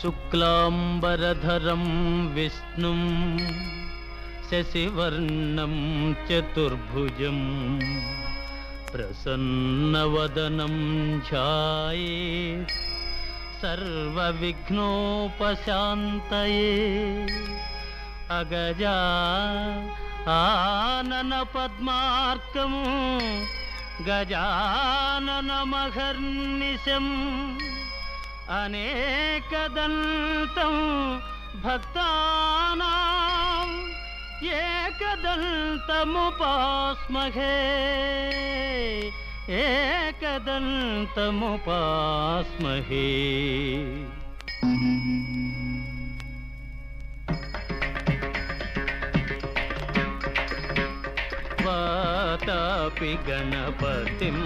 शुक्लांबरधरम विष्णु शशिवर्ण चतुर्भुज प्रसन्न वदनम छाए सर्विघ्नोपात अगजा आननपद्मार्कम् गजाननमघर्निशम् अनेकदन्तं भक्तानाम् एकदन्तमुपास्महे। एकदन्तमुपास्महे। वा ప్రతాపి గణపతిం